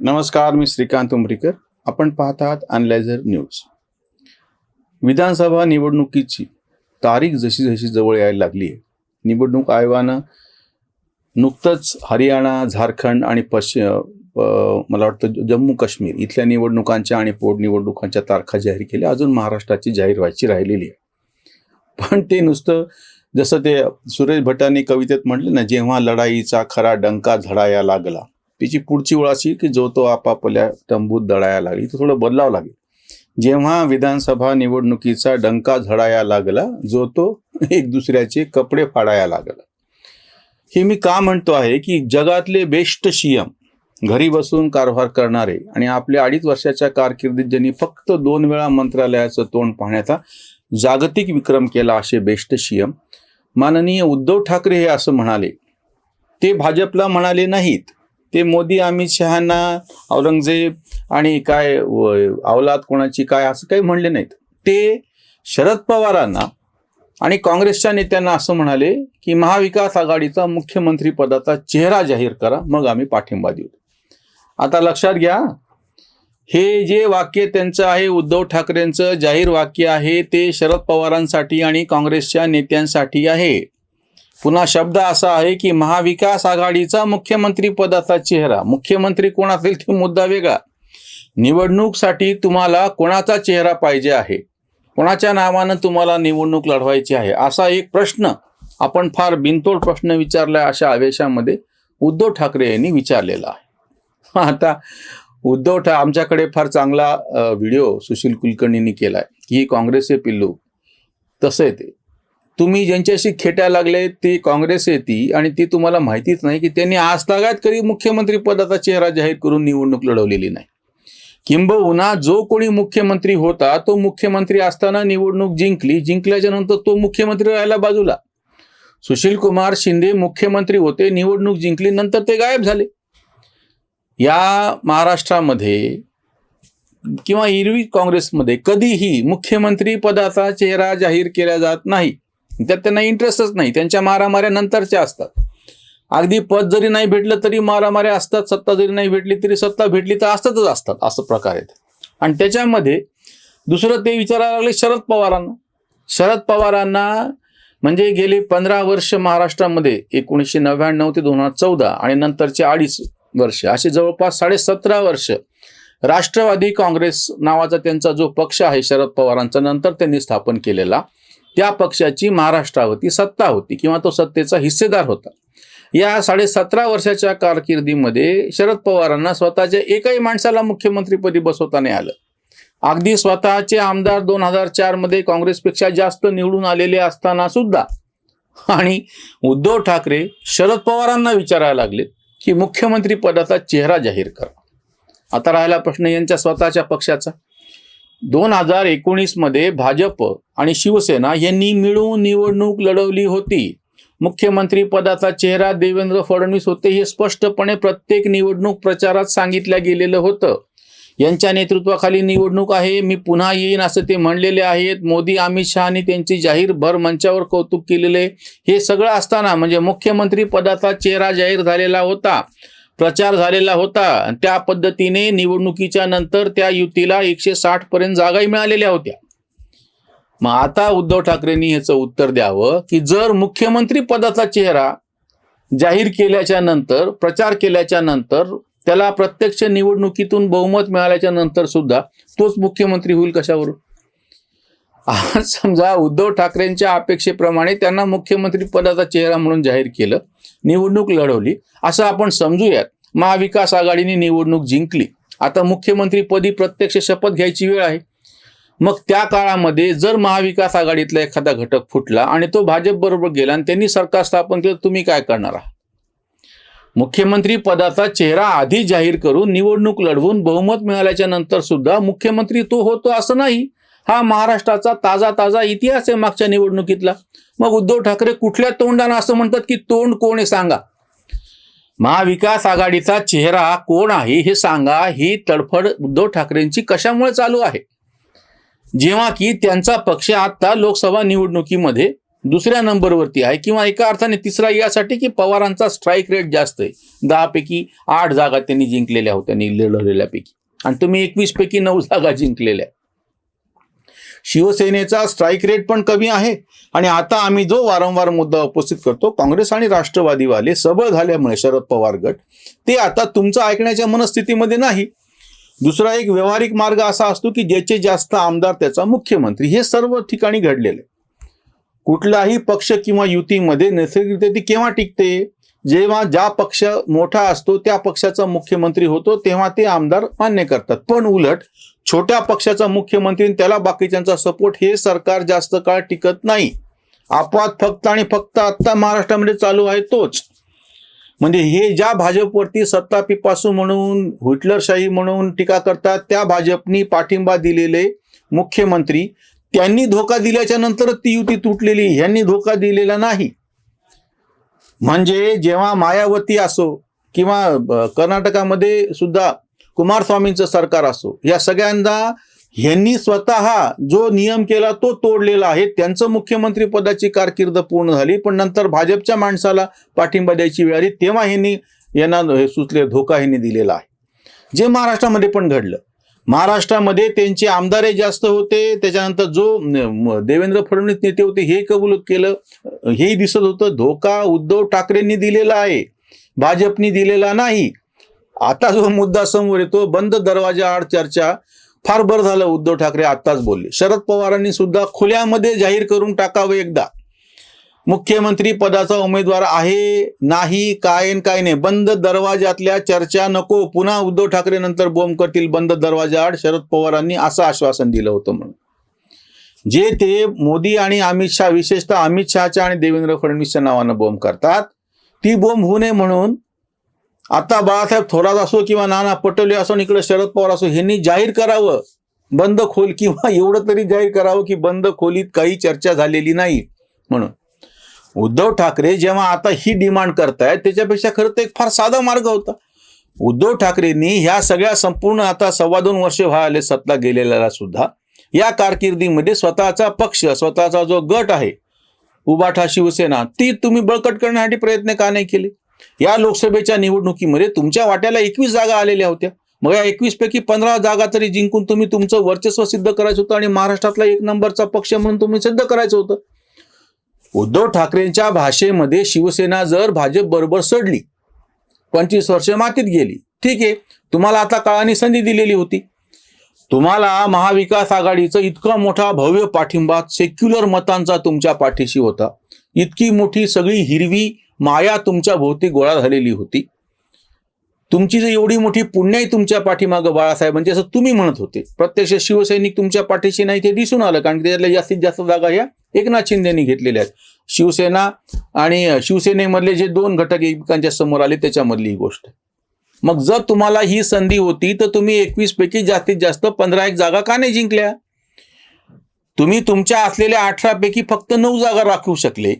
नमस्कार मी श्रीकांत उमरीकर. आपण पाहत आहात अनलायझर न्यूज विधानसभा निवडणुकीची तारीख जशी जशी जवळ यायला लागली आहे निवडणूक आयोगानं नुकतंच हरियाणा झारखंड आणि पश्चिम मला वाटतं जम्मू काश्मीर इथल्या निवडणुकांच्या आणि पोटनिवडणुकांच्या तारखा जाहीर केल्या. अजून महाराष्ट्राची जाहीर व्हायची राहिलेली आहे. पण ते नुसतं जसं ते सुरेश भटांनी कवितेत म्हटलं ना जेव्हा लढाईचा खरा डंका झडाया लागला तिची पुढची वेळ अशी की जो तो आपापल्या तंबूत दडायला लागली. तो थोडं बदलावं लागेल. जेव्हा विधानसभा निवडणुकीचा डंका झडाया लागला जो तो एक दुसऱ्याचे कपडे फाडाया लागला. हे मी का म्हणतो आहे की जगातले बेस्ट सीएम घरी बसून कारभार करणारे आणि आपल्या अडीच वर्षाच्या कारकिर्दीत ज्यांनी फक्त दोन वेळा मंत्रालयाचं तोंड पाहण्याचा जागतिक विक्रम केला असे बेस्ट सीएम माननीय उद्धव ठाकरे हे असं म्हणाले. ते भाजपला म्हणाले नाहीत. ते मोदी अमित शहाना औरंगजेब आणि काय अवलाद कोणाची काय असं काही म्हणले नाहीत. ते शरद पवारांना आणि काँग्रेसच्या नेत्यांना असं म्हणाले की महाविकास आघाडीचा मुख्यमंत्री पदाचा चेहरा जाहीर करा मग आम्ही पाठिंबा देऊ. आता लक्षात घ्या हे जे वाक्य त्यांचं आहे उद्धव ठाकरेंचं जाहीर वाक्य आहे ते शरद पवारांसाठी आणि काँग्रेसच्या नेत्यांसाठी आहे. पुन्हा शब्द असा आहे की महाविकास आघाडीचा मुख्यमंत्री पदाचा चेहरा. मुख्यमंत्री कोण असेल ते मुद्दा वेगळा. निवडणूकसाठी तुम्हाला कोणाचा चेहरा पाहिजे आहे? कोणाच्या नावानं तुम्हाला निवडणूक लढवायची आहे? असा एक प्रश्न आपण फार बिनतोड प्रश्न विचारला अशा आवेशामध्ये उद्धव ठाकरे यांनी विचारलेला आहे. आता उद्धव ठा आमच्याकडे फार चांगला व्हिडिओ सुशील कुलकर्णींनी केलाय. की ही पिल्लू तसं आहे ते. तुम्ही ज्यांच्याशी खेटायला लागले ती काँग्रेस येती आणि ती तुम्हाला माहितीच नाही की त्यांनी आज तागायत कधी मुख्यमंत्री पदाचा चेहरा जाहीर करून निवडणूक लढवलेली नाही. किंबहुना जो कोणी मुख्यमंत्री होता तो मुख्यमंत्री असताना निवडणूक जिंकली जिंकल्याच्या नंतर तो मुख्यमंत्री राहायला बाजूला. सुशील कुमार शिंदे मुख्यमंत्री होते निवडणूक जिंकली नंतर ते गायब झाले. या महाराष्ट्रामध्ये किंवा इरवी काँग्रेसमध्ये कधीही मुख्यमंत्री पदाचा चेहरा जाहीर केला जात नाही. त्यात त्यांना इंटरेस्टच नाही. त्यांच्या मारामाऱ्या नंतरच्या असतात. अगदी पद जरी नाही भेटलं तरी मारामाऱ्या असतात सत्ता जरी नाही भेटली तरी सत्ता भेटली तर असतातच असतात असं प्रकार आहेत. आणि त्याच्यामध्ये दुसरं ते विचारायला लागले शरद पवारांना. शरद पवारांना म्हणजे गेली पंधरा वर्ष महाराष्ट्रामध्ये एकोणीसशे नव्याण्णव ते दोन हजार चौदा आणि नंतरचे अडीच वर्ष असे जवळपास साडे सतरा वर्ष राष्ट्रवादी काँग्रेस नावाचा त्यांचा जो पक्ष आहे शरद पवारांचा नंतर त्यांनी स्थापन केलेला त्या पक्षाची महाराष्ट्रावरती सत्ता होती किंवा तो सत्तेचा हिस्सेदार होता. या साडे सतरा वर्षाच्या कारकिर्दीमध्ये शरद पवारांना स्वतःच्या एकाही माणसाला मुख्यमंत्रीपदी बसवता नाही आलं. अगदी स्वतःचे आमदार दोन हजार चारमध्ये काँग्रेसपेक्षा जास्त निवडून आलेले असताना सुद्धा. आणि उद्धव ठाकरे शरद पवारांना विचारायला लागले की मुख्यमंत्री पदाचा चेहरा जाहीर करा. आता राहिला प्रश्न यांच्या स्वतःच्या पक्षाचा. दोन हजार एकोणीसमध्ये भाजप आणि शिवसेना यांनी मिळून निवडणूक लढवली होती. मुख्यमंत्री पदाचा चेहरा देवेंद्र फडणवीस होते हे स्पष्टपणे प्रत्येक निवडणूक प्रचारात सांगितलं गेलेलं होतं. यांच्या नेतृत्वाखाली निवडणूक आहे मी पुन्हा येईन असं ते म्हणलेले आहेत. मोदी अमित शहानी त्यांची जाहीर भर मंचावर कौतुक केलेले हे सगळं असताना म्हणजे मुख्यमंत्री पदाचा चेहरा जाहीर झालेला होता. प्रचार झालेला होता. आणि त्या पद्धतीने निवडणुकीच्या नंतर त्या युतीला एकशे साठ पर्यंत जागाही मिळालेल्या होत्या. मग आता उद्धव ठाकरेंनी ह्याचं उत्तर द्यावं की जर मुख्यमंत्री पदाचा चेहरा जाहीर केल्याच्यानंतर प्रचार केल्याच्यानंतर त्याला प्रत्यक्ष निवडणुकीतून बहुमत मिळाल्याच्या नंतर सुद्धा तोच मुख्यमंत्री होईल कशावरून? आज समजा उद्धव ठाकरेंच्या अपेक्षेप्रमाणे त्यांना मुख्यमंत्री पदाचा चेहरा म्हणून जाहीर केलं निवडणूक लढवली असं आपण समजूयात. महाविकास आघाडीने निवडणूक जिंकली. आता मुख्यमंत्रीपदी प्रत्यक्ष शपथ घ्यायची वेळ आहे. मग त्या काळामध्ये जर महाविकास आघाडीतला एखादा घटक फुटला आणि तो भाजप बरोबर गेला आणि त्यांनी सरकार स्थापन केलं तुम्ही काय करणार आहात? मुख्यमंत्री पदाचा चेहरा आधी जाहीर करून निवडणूक लढवून बहुमत मिळाल्याच्या नंतर सुद्धा मुख्यमंत्री तो होतो असं नाही. हा महाराष्ट्राचा ताजा ताजा इतिहास आहे मागच्या निवडणुकीतला. मग उद्धव ठाकरे कुठल्या तोंडानं असं म्हणतात की तोंड कोण आहे सांगा. महाविकास आघाडीचा चेहरा कोण आहे हे सांगा ही तडफड उद्धव ठाकरेंची कशामुळे चालू आहे? जेव्हा की त्यांचा पक्ष आता लोकसभा निवडणुकीमध्ये दुसऱ्या नंबरवरती आहे किंवा एका अर्थाने तिसरा यासाठी की पवारांचा स्ट्राईक रेट जास्त आहे. दहापैकी आठ जागा त्यांनी जिंकलेल्या होत्या लढवलेल्यापैकी आणि तुम्ही एकवीस पैकी नऊ जागा जिंकलेल्या शिवसेनेचा स्ट्राईक रेट पण कमी आहे. आणि आता आम्ही जो वारंवार मुद्दा उपस्थित करतो काँग्रेस आणि राष्ट्रवादीवाले सबळ झाल्यामुळे शरद पवार गट ते आता तुमचं ऐकण्याच्या मनस्थितीमध्ये नाही. दुसरा एक व्यावहारिक मार्ग असा असतो की ज्याचे जास्त आमदार त्याचा मुख्यमंत्री हे सर्व ठिकाणी घडलेले कुठलाही पक्ष किंवा युतीमध्ये नैसर्गिकरित्या ती केव्हा टिकते? जेव्हा ज्या पक्ष मोठा असतो त्या पक्षाचा मुख्यमंत्री होतो तेव्हा ते आमदार मान्य करतात. पण उलट छोट्या पक्षाचा मुख्यमंत्री त्याला बाकीच्यांचा सपोर्ट हे सरकार जास्त काळ टिकत नाही. अपवाद फक्त आणि फक्त आत्ता महाराष्ट्रामध्ये चालू आहे तोच. म्हणजे हे ज्या भाजपवरती सत्ता पिपासू म्हणून हिटलरशाही म्हणून टीका करतात त्या भाजपनी पाठिंबा दिलेले मुख्यमंत्री त्यांनी धोका दिल्याच्या नंतर ती युती तुटलेली ह्यांनी धोका दिलेला नाही. म्हणजे जेव्हा मायावती असो किंवा कर्नाटकामध्ये सुद्धा कुमारस्वामींचं सरकार असो या सगळ्यांना ह्यांनी स्वतः जो नियम केला तो तोडलेला आहे. त्यांचं मुख्यमंत्री पदाची कारकीर्द पूर्ण झाली पण नंतर भाजपच्या माणसाला पाठिंबा द्यायची वेळ आली तेव्हा ह्यांनी यांना हे सुचले धोका ह्यांनी दिलेला आहे. जे महाराष्ट्रामध्ये पण घडलं. महाराष्ट्रामध्ये त्यांचे आमदारही जास्त होते त्याच्यानंतर जो म, देवेंद्र फडणवीस नेते होते हे कबूल केलं हेही दिसत होतं धोका उद्धव ठाकरेंनी दिलेला आहे. भाजपनी दिलेला नाही. आता जो मुद्दा समोर येतो बंद दरवाजा आड चर्चा फार बरं झालं उद्धव ठाकरे आत्ताच बोलले. शरद पवारांनी सुद्धा खुल्यामध्ये जाहीर करून टाकावं एकदा. मुख्यमंत्री पदाचा उमेदवार आहे नाही काय काय नाही. बंद दरवाजातल्या चर्चा नको. पुन्हा उद्धव ठाकरे नंतर बोंब करतील बंद दरवाजाआड शरद पवारांनी असं आश्वासन दिलं होतं म्हणून. जे ते मोदी आणि अमित शहा विशेषतः अमित शहाच्या आणि देवेंद्र फडणवीसच्या नावानं बोंब करतात ती बोंब होऊ नये म्हणून आता बाळासाहेब थोरात असो किंवा नाना पटोले असो आणि इकडे शरद पवार असो ह्यांनी जाहीर करावं. बंद खोल किंवा एवढं तरी जाहीर करावं की बंद खोलीत काही चर्चा झालेली नाही म्हणून. उद्धव ठाकरे जेव्हा आता ही डिमांड करतायत त्याच्यापेक्षा खरं तर एक फार साधा मार्ग होता. उद्धव ठाकरेंनी ह्या सगळ्या संपूर्ण आता सव्वा दोन वर्ष व्हायले सत्ता गेलेल्याला सुद्धा या कारकिर्दीमध्ये स्वतःचा पक्ष स्वतःचा जो गट आहे उबाठा शिवसेना ती तुम्ही बळकट करण्यासाठी प्रयत्न का नाही केले? या लोकसभेच्या निवडणुकीमध्ये तुमच्या वाट्याला एकवीस जागा आलेल्या होत्या. मग या एकवीस पैकी पंधरा जागा तरी जिंकून तुम्ही तुमचं वर्चस्व सिद्ध करायचं होतं आणि महाराष्ट्रातला एक नंबरचा पक्ष म्हणून तुम्ही सिद्ध करायचं होतं. उद्धव ठाकरेंच्या भाषेमध्ये शिवसेना जर भाजप बरोबर सडली पंचवीस वर्ष मातीत गेली. ठीक आहे तुम्हाला आता काळाने संधी दिलेली होती. तुम्हाला महाविकास आघाडीचं इतका मोठा भव्य पाठिंबा सेक्युलर मतांचा तुमच्या पाठीशी होता. इतकी मोठी सगळी हिरवी माया तुमच्या भोवती गोळा झालेली होती. तुमची जी एवढी मोठी पुण्याही तुमच्या पाठीमागं बाळासाहेब म्हणजे असं तुम्ही म्हणत होते. प्रत्यक्ष शिवसैनिक तुमच्या पाठीशी नाही ते दिसून आलं कारण की त्याच्यातल्या जास्तीत जास्त जागा ह्या एकनाथ शिंदेनी घेतलेल्या आहेत. शिवसेना आणि शिवसेनेमधले जे दोन घटक एकमेकांच्या समोर आले त्याच्यामधली ही गोष्ट. मग जर तुम्हाला ही संधी होती तर तुम्ही एकवीस पैकी जास्तीत जास्त पंधरा एक जागा का नाही जिंकल्या? तुम्ही तुमच्या असलेल्या अठरा पैकी फक्त नऊ जागा राखू शकले.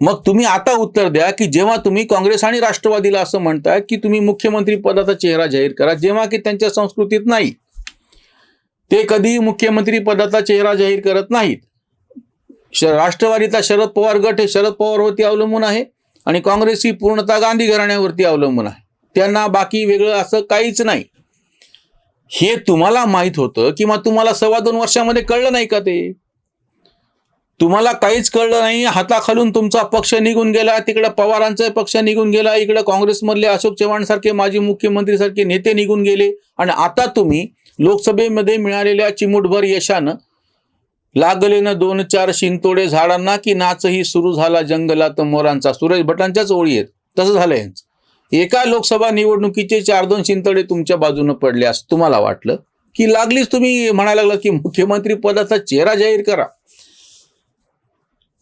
मग तुम्ही आता उत्तर द्या की जेव्हा तुम्ही काँग्रेस आणि राष्ट्रवादीला असं म्हणताय की तुम्ही मुख्यमंत्री पदाचा चेहरा जाहीर करा जेव्हा की त्यांच्या संस्कृतीत नाही. ते कधी मुख्यमंत्री पदाचा चेहरा जाहीर करत नाहीत. राष्ट्रवादीचा शरद पवार गट हे शरद पवारवरती अवलंबून आहे आणि काँग्रेस ही पूर्णतः गांधी घराण्यावरती अवलंबून आहे. त्यांना बाकी वेगळं असं काहीच नाही. हे तुम्हाला माहीत होतं किंवा तुम्हाला सव्वा दोन वर्षामध्ये कळलं नाही का ते? तुम्हाला काहीच कळलं नाही हाताखालून तुमचा पक्ष निघून गेला तिकडे पवारांचा पक्ष निघून गेला इकडे काँग्रेसमधले अशोक चव्हाण सारखे माजी मुख्यमंत्री सारखे नेते निघून गेले. आणि आता तुम्ही लोकसभेमध्ये मिळालेल्या चिमुटभर यशानं लागले ना दोन चार शिंतोडे झाडांना की नाचही सुरू झाला जंगलात मोरांचा. सुरेश भटांच्याच ओळी आहेत. तसं झालं यांचं. एका लोकसभा निवडणुकीचे चार दोन शिंतोडे तुमच्या बाजूनं पडले असं तुम्हाला वाटलं? की लागलीच तुम्ही म्हणायला लागला की मुख्यमंत्री पदाचा चेहरा जाहीर करा.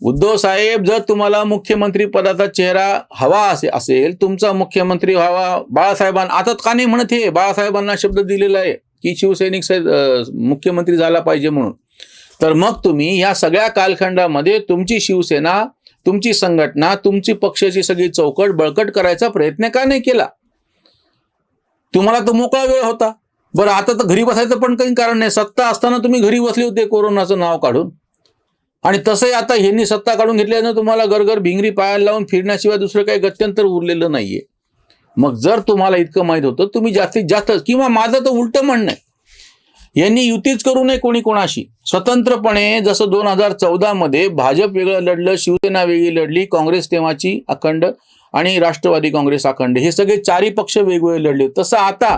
उद्धव साहेब जर तुम्हाला मुख्यमंत्री पदाचा चेहरा हवा असे असेल तुमचा मुख्यमंत्री व्हावा बाळासाहेबांना आता का नाही म्हणत हे? बाळासाहेबांना शब्द दिलेला आहे की शिवसैनिक मुख्यमंत्री झाला पाहिजे म्हणून. तर मग तुम्ही या सगळ्या कालखंडामध्ये तुमची शिवसेना तुमची संघटना तुमची पक्षाची सगळी चौकट बळकट करायचा प्रयत्न का नाही केला? तुम्हाला तो मोकळा वेळ होता. बरं आता तर घरी बसायचं पण काही कारण नाही. सत्ता असताना तुम्ही घरी बसले होते कोरोनाचं नाव काढून. आणि तसंही आता ह्यांनी सत्ता काढून घेतल्यानं तुम्हाला गरगर भिंगरी पायाला लावून फिरण्याशिवाय दुसरं काही गत्यंतर उरलेलं नाहीये. मग जर तुम्हाला इतकं माहीत होतं तुम्ही जास्तीत जास्त किंवा माझं तर उलटं म्हणणं आहे. यांनी युतीच करू नये कोणी कोणाशी. स्वतंत्रपणे जसं दोन हजार चौदामध्ये भाजप वेगळं लढलं शिवसेना वेगळी लढली काँग्रेस तेव्हाची अखंड आणि राष्ट्रवादी काँग्रेस अखंड हे सगळे चारही पक्ष वेगवेगळे लढले. तसं आता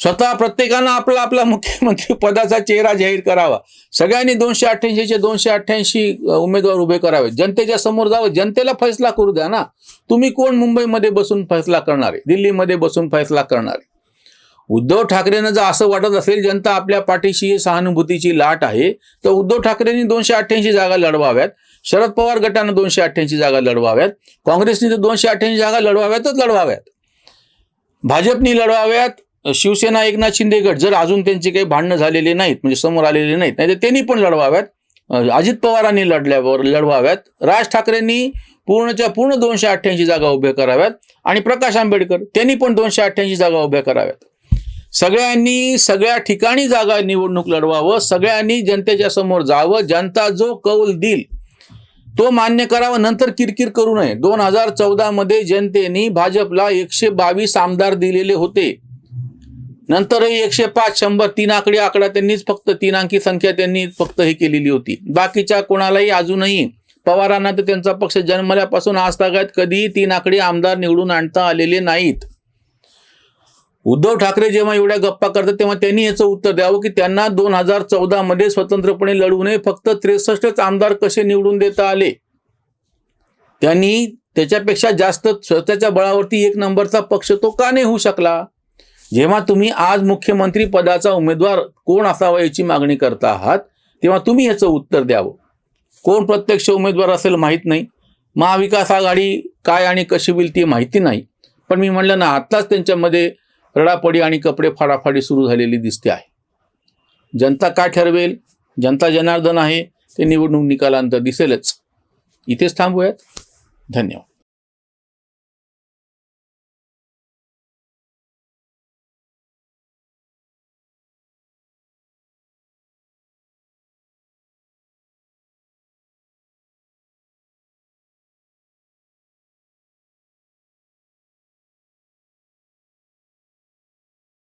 स्वतः प्रत्येकानं आपला आपला मुख्यमंत्री पदाचा चेहरा जाहीर करावा. सगळ्यांनी दोनशे अठ्ठ्याऐंशीचे दोनशे अठ्ठ्याऐंशी उमेदवार उभे करावे जनतेच्या समोर जावं. जनतेला फैसला करू द्या ना. तुम्ही कोण मुंबईमध्ये बसून फैसला करणार आहे? दिल्लीमध्ये बसून फैसला करणार आहे? उद्धव ठाकरेंना जर असं वाटत असेल जनता आपल्या पाठीशी सहानुभूतीची लाट आहे तर उद्धव ठाकरेंनी दोनशे अठ्ठ्याऐंशी जागा लढवाव्यात. शरद पवार गटानं दोनशे अठ्ठ्याऐंशी जागा लढवाव्यात. काँग्रेसने तर दोनशे अठ्ठ्याऐंशी जागा लढवाव्यातच लढवाव्यात. भाजपनी लढवाव्यात. शिवसेना एकनाथ शिंदे गट जर अजून त्यांचे काही भांडणं झालेले नाहीत म्हणजे समोर आलेले नाहीत नाही तर त्यांनी पण लढवाव्यात. अजित पवारांनी लढल्यावर लढवाव्यात. राज ठाकरेंनी पूर्णच्या पूर्ण दोनशे अठ्ठ्याऐंशी जागा उभ्या कराव्यात. आणि प्रकाश आंबेडकर त्यांनी पण दोनशे अठ्ठ्याऐंशी जागा उभ्या कराव्यात. सगळ्यांनी सगळ्या ठिकाणी जागा निवडणूक लढवावं सगळ्यांनी जनतेच्या समोर जावं जनता जो कौल देईल तो मान्य करावा नंतर किरकिर करू नये. दोन हजार चौदा मध्ये जनतेने भाजपला एकशे बावीस आमदार दिलेले होते. नंतरही एकशे पाच शंभर तीन आकडी आकडा त्यांनीच फक्त तीन अंकी संख्या त्यांनी फक्त हे केलेली होती. बाकीच्या कोणालाही अजूनही पवारांना तर त्यांचा पक्ष जन्मल्यापासून आज कधीही तीन आकडी आमदार निवडून आणता आलेले नाहीत. उद्धव ठाकरे जेव्हा एवढ्या गप्पा करतात तेव्हा त्यांनी याचं उत्तर द्यावं की त्यांना दोन हजार चौदा मध्ये स्वतंत्रपणे लढू नये फक्त त्रेसष्टच आमदार कसे निवडून देता आले? त्यांनी त्याच्यापेक्षा जास्त स्वतःच्या बळावरती एक नंबरचा पक्ष तो का नाही होऊ शकला? जेव्हा तुम्ही आज मुख्यमंत्री पदाचा उमेदवार कोण असावा याची मागणी करता आहात तेव्हा तुम्ही याचं उत्तर द्यावं. कोण प्रत्यक्ष उमेदवार असेल माहीत नाही. महाविकास आघाडी काय आणि कशी होईल ती माहिती नाही. पण मी म्हणलं ना आत्ताच त्यांच्यामध्ये रडापडी आणि कपडे फाडाफाडी सुरू झालेली दिसते आहे. जनता काय ठरवेल? जनता जनार्दन आहे. ते निवडणूक निकालानंतर दिसेलच. इथेच थांबूयात. धन्यवाद.